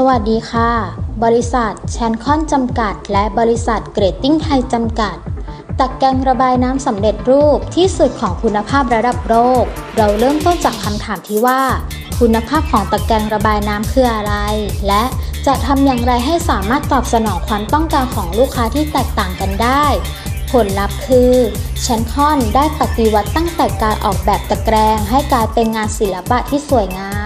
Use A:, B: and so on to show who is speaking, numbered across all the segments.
A: สวัสดีค่ะ บริษัทแชนคอนจำกัด และบริษัทเกรดติ้งไทยจำกัดตะแกงระบายน้ำสำเร็จรูปที่สุดของคุณภาพระดับโลกเราเริ่มต้นจากคำถามที่ว่า คุณภาพของตะแกรงระบายน้ำคืออะไร และจะทำอย่างไรให้สามารถตอบสนองความต้องการของลูกค้าที่แตกต่างกันได้ ผลลัพธ์คือแชนคอนได้ปฏิวัติตั้งแต่การออกแบบตะแกรงให้กลายเป็นงานศิลปะที่สวยงาม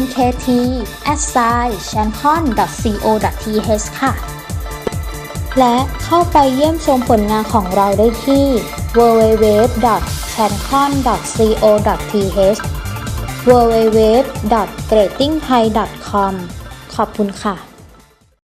A: mkt chancon co th ค่ะ และเข้าไปเยี่ยมชมผลงานของเราได้ที่ www.chancon.co.th www.gradingthai.com ขอบคุณค่ะ